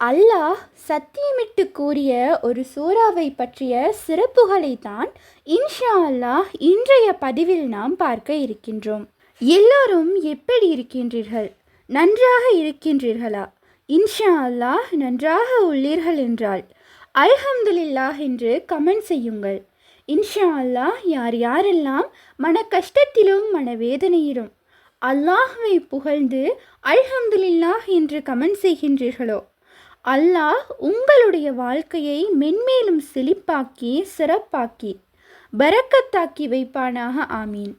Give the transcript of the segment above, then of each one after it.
அல்லாஹ் சத்தியமிட்டு கூறிய ஒரு சூறாவை பற்றிய சிறப்புகளை தான் இன்ஷா அல்லாஹ் இன்றைய பதிவில் நாம் பார்க்க இருக்கின்றோம். எல்லோரும் எப்படி இருக்கின்றீர்கள்? நன்றாக இருக்கின்றீர்களா? இன்ஷா அல்லாஹ் நன்றாக உள்ளீர்கள் என்றால் அல்ஹம்துலில்லாஹ் என்று கமெண்ட் செய்யுங்கள். இன்ஷா அல்லாஹ் யார் யாரெல்லாம் மன கஷ்டத்திலும் மனவேதனையிலும் அல்லாஹுவை புகழ்ந்து அல்ஹம்துலில்லாஹ் என்று கமெண்ட் செய்கின்றீர்களோ அல்லாஹ் உங்களுடைய வாழ்க்கையை மென்மேலும் செழிப்பாக்கி சிறப்பாக்கி பரக்கத்தாக்கி வைப்பானாக ஆமீன்.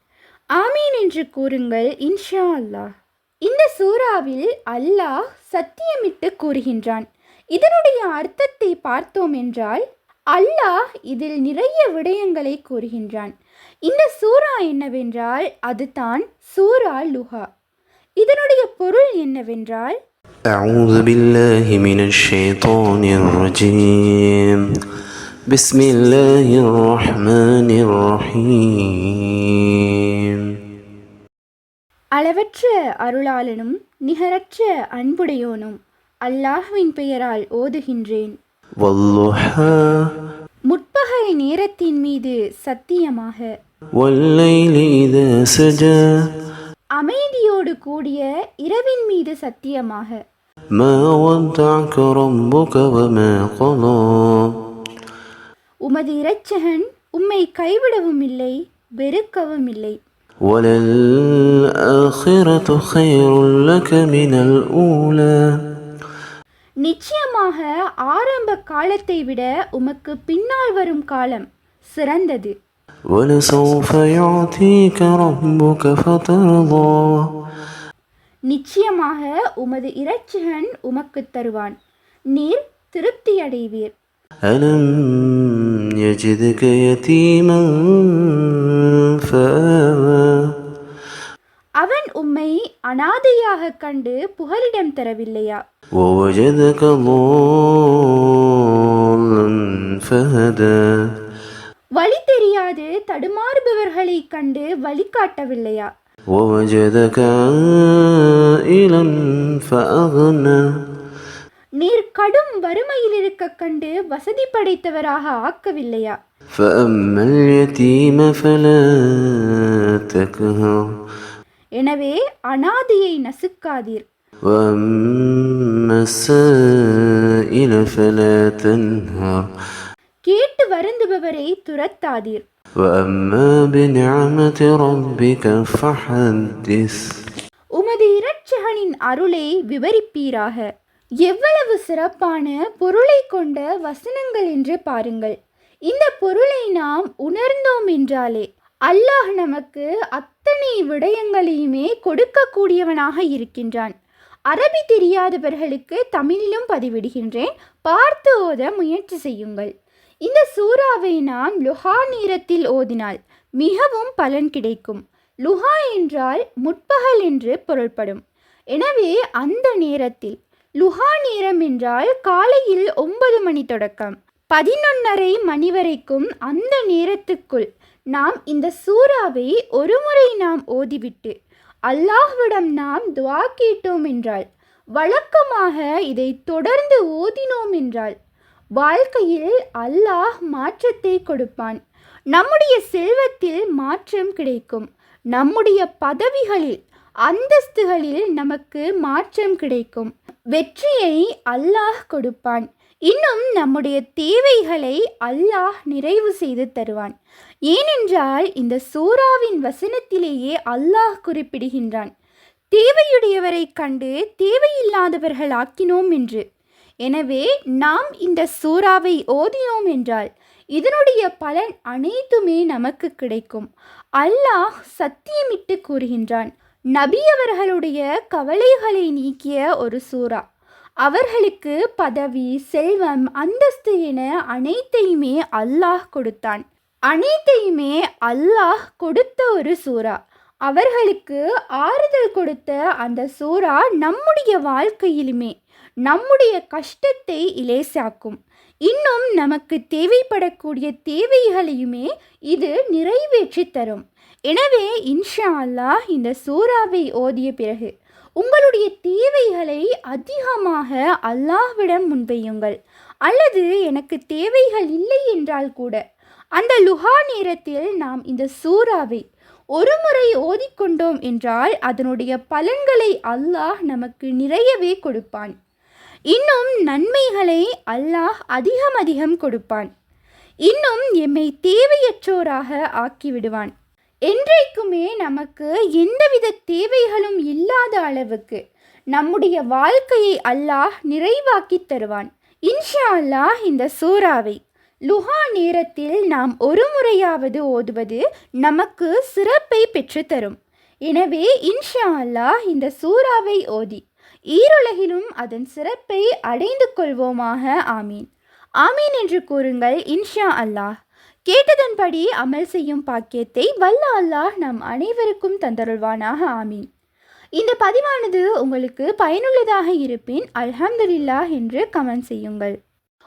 ஆமீன் என்று கூறுங்கள் இன்ஷா அல்லாஹ். இந்த சூறாவில் அல்லாஹ் சத்தியமிட்டு கூறுகின்றான். இதனுடைய அர்த்தத்தை பார்த்தோம் என்றால் அல்லாஹ் இதில் நிறைய விடயங்களை கூறுகின்றான். இந்த சூறா என்னவென்றால் அதுதான் சூரா லுஹா. இதனுடைய பொருள் என்னவென்றால் أعوذ بالله من الشيطان الرجيم بسم الله الرحمن الرحيم அளவற்ற அருளாளனும் நிகரற்ற அன்புடையோனும் அல்லாஹ்வின் பெயரால் ஓதுகின்றேன் والضحى முற்பகல் நேரத்தின் மீது சத்தியமாக والليل إذا سجى அமைதியோடு கூடிய இரவின் மீது சத்தியமாக. உமது இறைச்சகன் உம்மை கைவிடவும் இல்லை வெறுக்கவும் இல்லை. நிச்சயமாக ஆரம்ப காலத்தை விட உமக்கு பின்னால் வரும் காலம் சிறந்தது. ولسوف يعطيك ربك فترضى நிச்சயமாக உமது இரட்சகன் உமக்கு தருவான் நீர் திருப்தி அடைவீர் ألم يجدك يتيما فآوى அவன் உம்மை அனாதையாக கண்டு புகலிடம் தரவில்லையா ووجدك ضالا காட்டவில்லையா? நீர் கடும் வறுமையில் இருக்க கண்டு வசதி படைத்தவராக ஆக்கவில்லையா? எனவே அனாதையை நசுக்காதீர். கேட்டு வருந்துபவரை துரத்தாதீர். உமது இரட்சகனின் அருளை விவரிப்பீராக. எவ்வளவு சிறப்பான பொருளை கொண்ட வசனங்கள் என்று பாருங்கள். இந்த பொருளை நாம் உணர்ந்தோம் என்றாலே அல்லாஹ் நமக்கு அத்தனை விடயங்களையுமே கொடுக்கக்கூடியவனாக இருக்கின்றான். அரபி தெரியாதவர்களுக்கு தமிழிலும் பதிவிடுகின்றேன். பார்த்து ஓத முயற்சி செய்யுங்கள். இந்த சூறாவை நாம் லுஹா நேரத்தில் ஓதினால் மிகவும் பலன் கிடைக்கும். லுஹா என்றால் முற்பகல் என்று பொருள்படும். எனவே அந்த நேரத்தில் லுஹா நேரம் என்றால் காலையில் ஒன்பது மணி தொடக்கம். பதினொன்னரை மணி வரைக்கும் அந்த நேரத்துக்குள் நாம் இந்த சூறாவை ஒருமுறை நாம் ஓதிவிட்டு அல்லாஹ்விடம் நாம் துவா கேட்டோம் என்றால் வழக்கமாக இதை தொடர்ந்து ஓதினோம் என்றால் வாழ்க்கையில் அல்லாஹ் மாற்றத்தை கொடுப்பான். நம்முடைய செல்வத்தில் மாற்றம் கிடைக்கும். நம்முடைய பதவிகளில் அந்தஸ்துகளில் நமக்கு மாற்றம் கிடைக்கும். வெற்றியை அல்லாஹ் கொடுப்பான். இன்னும் நம்முடைய தேவைகளை அல்லாஹ் நிறைவு செய்து தருவான். ஏனென்றால் இந்த சூறாவின் வசனத்திலேயே அல்லாஹ் குறிப்பிடுகின்றான். தேவையுடையவரை கண்டு தேவையில்லாதவர்கள் ஆக்கினோம் என்று. எனவே நாம் இந்த சூறாவை ஓதினோம் என்றால் இதனுடைய பலன் அனைத்துமே நமக்கு கிடைக்கும். அல்லாஹ் சத்தியமிட்டு கூறுகின்றான் நபி அவர்களுடைய கவலைகளை நீக்கிய ஒரு சூறா. அவர்களுக்கு பதவி செல்வம் அந்தஸ்து என அனைத்தையுமே அல்லாஹ் கொடுத்தான். அனைத்தையுமே அல்லாஹ் கொடுத்த ஒரு சூறா. அவர்களுக்கு ஆறுதல் கொடுத்த அந்த சூறா நம்முடைய வாழ்க்கையிலுமே நம்முடைய கஷ்டத்தை இலேசாக்கும். இன்னும் நமக்கு தேவைப்படக்கூடிய தேவைகளையுமே இது நிறைவேற்றி தரும். எனவே இன்ஷா அல்லாஹ் இந்த சூறாவை ஓதிய பிறகு உங்களுடைய தேவைகளை அதிகமாக அல்லாஹ்விடம் முன்வையுங்கள். அல்லது எனக்கு தேவைகள் இல்லை என்றால் கூட அந்த லுஹா நேரத்தில் நாம் இந்த சூறாவை ஒரு முறை ஓதிக்கொண்டோம் என்றால் அதனுடைய பலன்களை அல்லாஹ் நமக்கு நிறையவே கொடுப்பான். இன்னும் நன்மைகளை அல்லாஹ் அதிகம் அதிகம் கொடுப்பான். இன்னும் எம்மை தேவையற்றோராக ஆக்கிவிடுவான். என்றைக்குமே நமக்கு எந்தவித தேவைகளும் இல்லாத அளவுக்கு நம்முடைய வாழ்க்கையை அல்லாஹ் நிறைவாக்கி தருவான். இன்ஷா அல்லாஹ் இந்த சூறாவை. லுஹா நேரத்தில் நாம் ஒரு முறையாவது ஓதுவது நமக்கு சிறப்பை பெற்றுத்தரும். எனவே இன்ஷா அல்லாஹ் இந்த சூறாவை ஓதி ஈருலகிலும் அதன் சிறப்பை அடைந்து கொள்வோமாக ஆமீன். ஆமீன் என்று கூறுங்கள் இன்ஷா அல்லாஹ். கேட்டதன்படி அமல் செய்யும் பாக்கியத்தை வல்ல அல்லாஹ் நம் அனைவருக்கும் தந்தருள்வானாக ஆமீன். இந்த பதிவானது உங்களுக்கு பயனுள்ளதாக இருப்பின் அல்ஹம்துலில்லாஹ் என்று கமெண்ட் செய்யுங்கள்.